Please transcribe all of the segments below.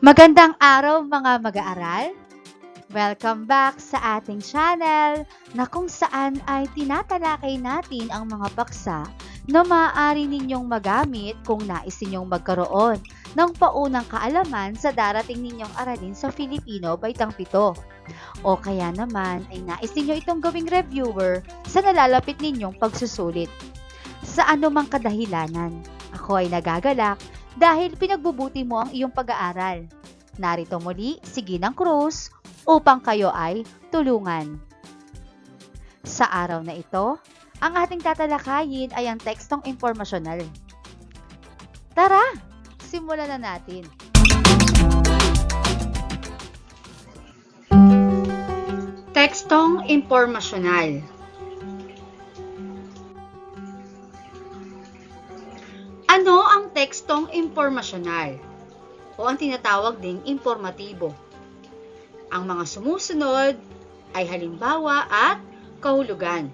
Magandang araw mga mag-aaral! Welcome back sa ating channel na kung saan ay tinatalakay natin ang mga paksa na maaari ninyong magamit kung nais ninyong magkaroon ng paunang kaalaman sa darating ninyong aralin sa Filipino baitang pito. O kaya naman ay nais ninyo itong gawing reviewer sa nalalapit ninyong pagsusulit. Sa anumang kadahilanan, ako ay nagagalak dahil pinagbubuti mo ang iyong pag-aaral. Narito muli si Ginang Cruz upang kayo ay tulungan. Sa araw na ito, ang ating tatalakayin ay ang tekstong informasyonal. Tara, simulan na natin. Tekstong impormasyonal. Tekstong impormasyonal? O ang tinatawag ding informatibo? Ang mga sumusunod ay halimbawa at kahulugan.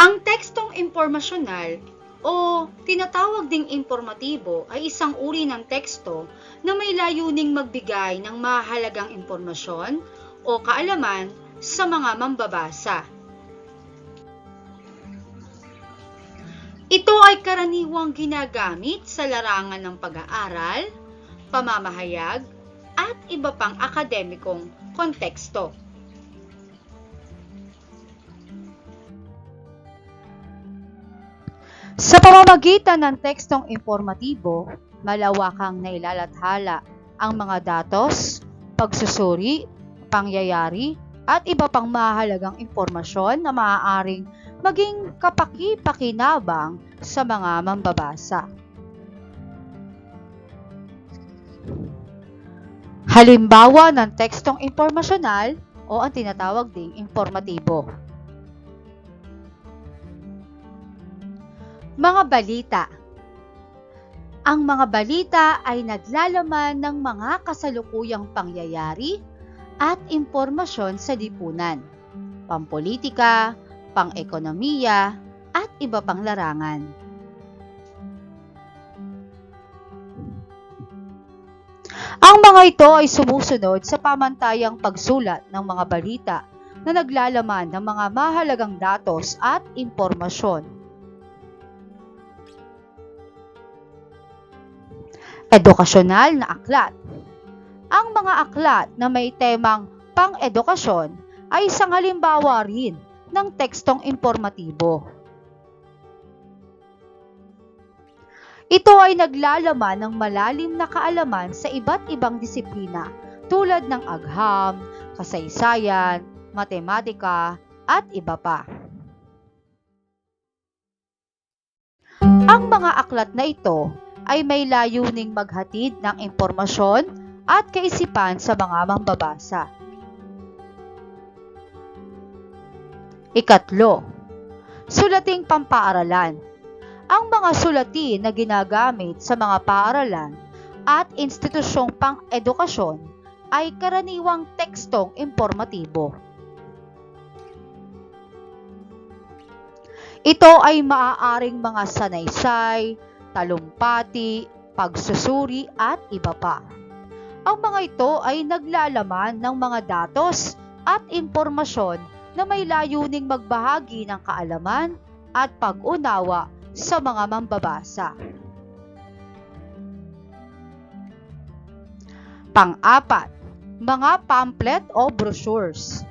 Ang tekstong impormasyonal o tinatawag ding informatibo ay isang uri ng teksto na may layuning magbigay ng mahalagang impormasyon o kaalaman sa mga mambabasa. Ito ay karaniwang ginagamit sa larangan ng pag-aaral, pamamahayag, at iba pang akademikong konteksto. Sa pamamagitan ng tekstong informatibo, malawakang nailalathala ang mga datos, pagsusuri, pangyayari, at iba pang mahalagang impormasyon na maaaring maging kapaki-pakinabang sa mga mambabasa. Halimbawa ng tekstong informasyonal o ang tinatawag ding informatibo. Mga balita Ang mga balita ay naglalaman ng mga kasalukuyang pangyayari at impormasyon sa lipunan, pampolitika, pang-ekonomiya, at iba pang larangan. Ang mga ito ay sumusunod sa pamantayang pagsulat ng mga balita na naglalaman ng mga mahalagang datos at impormasyon. Edukasyonal na aklat Ang mga aklat na may temang pang-edukasyon ay isang halimbawa rin ng tekstong informatibo. Ito ay naglalaman ng malalim na kaalaman sa iba't ibang disiplina tulad ng agham, kasaysayan, matematika, at iba pa. Ang mga aklat na ito ay may layuning maghatid ng impormasyon at kaisipan sa mga mambabasa. Ikatlo, sulating pampaaralan. Ang mga sulati na ginagamit sa mga paaralan at institusyong pang-edukasyon ay karaniwang tekstong informatibo. Ito ay maaaring mga sanaysay, talumpati, pagsusuri at iba pa. Ang mga ito ay naglalaman ng mga datos at impormasyon na may layuning magbahagi ng kaalaman at pag-unawa sa mga mambabasa. Pang-apat, mga pamphlet o brochures.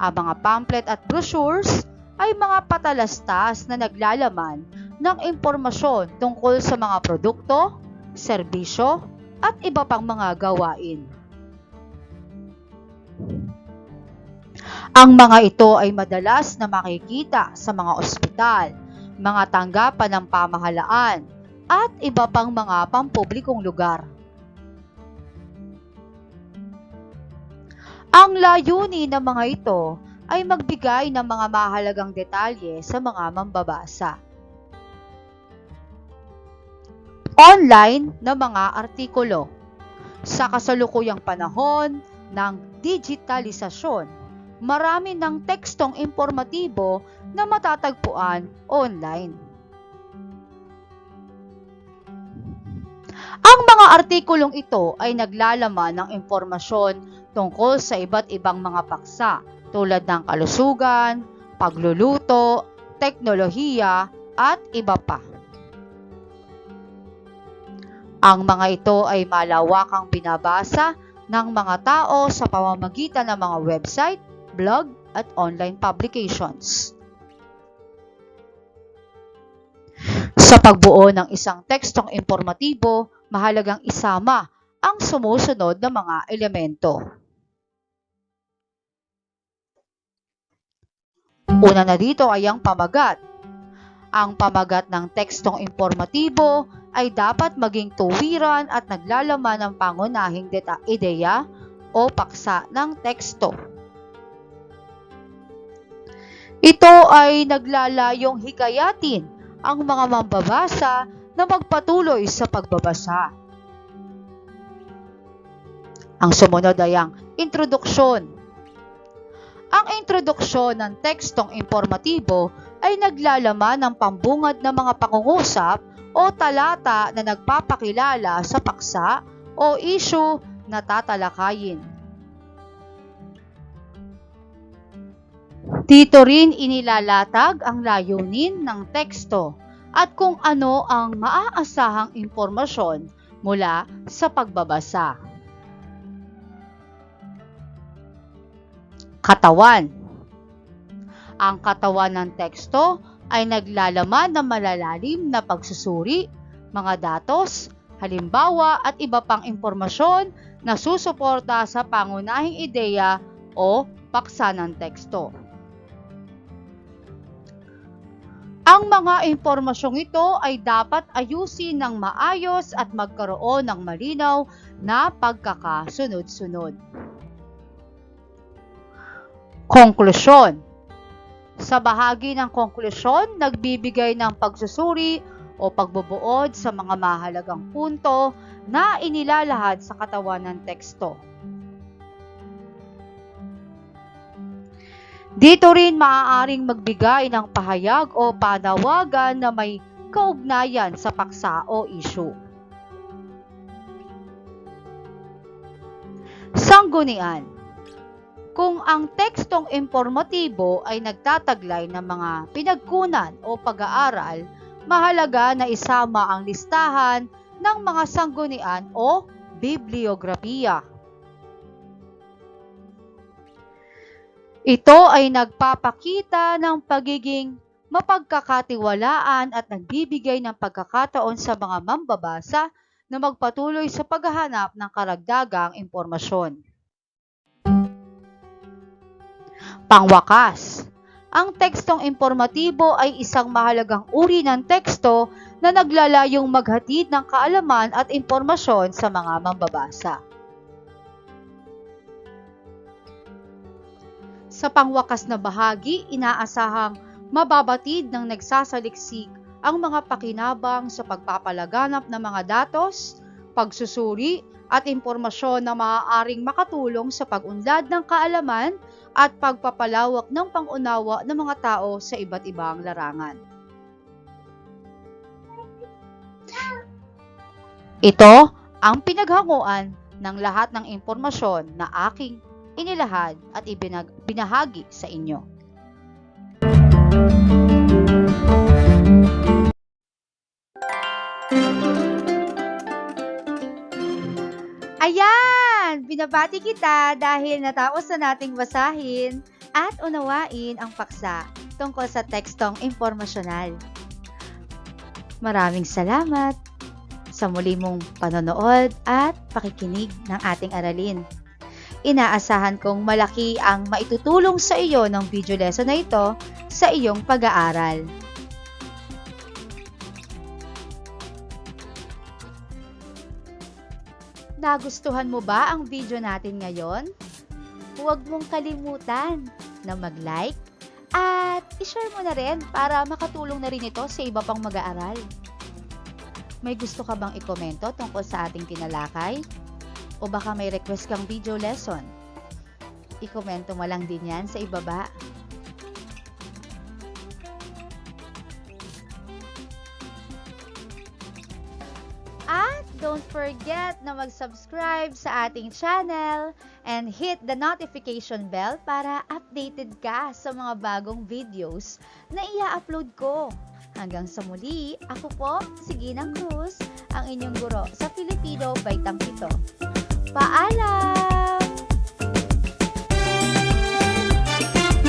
Ang mga pamphlet at brochures ay mga patalastas na naglalaman ng impormasyon tungkol sa mga produkto, serbisyo, at iba pang mga gawain. Ang mga ito ay madalas na makikita sa mga ospital, mga tanggapan ng pamahalaan, at iba pang mga pampublikong lugar. Ang layunin ng mga ito ay magbigay ng mga mahalagang detalye sa mga mambabasa. Online na mga artikulo. Sa kasalukuyang panahon ng digitalisasyon, marami ng tekstong informatibo na matatagpuan online. Ang mga artikulong ito ay naglalaman ng impormasyon tungkol sa iba't ibang mga paksa tulad ng kalusugan, pagluluto, teknolohiya, at iba pa. Ang mga ito ay malawakang binabasa ng mga tao sa pamamagitan ng mga website, blog, at online publications. Sa pagbuo ng isang tekstong informatibo, mahalagang isama ang sumusunod na mga elemento. Una na dito ay ang pamagat. Ang pamagat ng tekstong informatibo ay dapat maging tuwiran at naglalaman ng pangunahing deta- ideya o paksa ng teksto. Ito ay naglalayong hikayatin ang mga mambabasa na magpatuloy sa pagbabasa. Ang sumunod ay ang introduksyon. Ang introduksyon ng tekstong informatibo ay naglalaman ng pambungad ng mga pangungusap o talata na nagpapakilala sa paksa o issue na tatalakayin. Dito rin inilalatag ang layunin ng teksto at kung ano ang maaasahang impormasyon mula sa pagbabasa. Katawan Ang katawan ng teksto ay naglalaman ng malalalim na pagsusuri, mga datos, halimbawa at iba pang impormasyon na susuporta sa pangunahing ideya o paksa ng teksto. Ang mga impormasyong ito ay dapat ayusin ng maayos at magkaroon ng malinaw na pagkakasunod-sunod. Konklusyon Sa bahagi ng konklusyon, nagbibigay ng pagsusuri o pagbubuod sa mga mahalagang punto na inilalahad sa katawan ng teksto. Dito rin maaaring magbigay ng pahayag o panawagan na may kaugnayan sa paksa o issue. Sanggunian Kung ang tekstong informatibo ay nagtataglay ng mga pinagkunan o pag-aaral, mahalaga na isama ang listahan ng mga sanggunian o bibliografiya. Ito ay nagpapakita ng pagiging mapagkakatiwalaan at nagbibigay ng pagkakataon sa mga mambabasa na magpatuloy sa paghahanap ng karagdagang impormasyon. Pangwakas, ang tekstong informatibo ay isang mahalagang uri ng teksto na naglalayong maghatid ng kaalaman at impormasyon sa mga mambabasa. Sa pangwakas na bahagi, inaasahang mababatid ng nagsasaliksik ang mga pakinabang sa pagpapalaganap ng mga datos, pagsusuri at impormasyon na maaaring makatulong sa pag-unlad ng kaalaman at pagpapalawak ng pangunawa ng mga tao sa iba't ibang larangan. Ito ang pinaghanguan ng lahat ng impormasyon na aking inilahad at ibinag- binahagi sa inyo. Binabati kita dahil natapos na nating basahin at unawain ang paksa tungkol sa tekstong informasyonal. Maraming salamat sa muli mong panonood at pakikinig ng ating aralin. Inaasahan kong malaki ang maitutulong sa iyo ng video lesson na ito sa iyong pag-aaral. Nagustuhan mo ba ang video natin ngayon? Huwag mong kalimutan na mag-like at i-share mo na rin para makatulong na rin ito sa iba pang mag-aaral. May gusto ka bang ikomento tungkol sa ating tinalakay? O baka may request kang video lesson? i-komento mo lang din yan sa ibaba. Forget na mag-subscribe sa ating channel and hit the notification bell para updated ka sa mga bagong videos na ia-upload ko. Hanggang sa muli, ako po, si Ginang Cruz, ang inyong guro sa Filipino Baitang Pito. Paalam!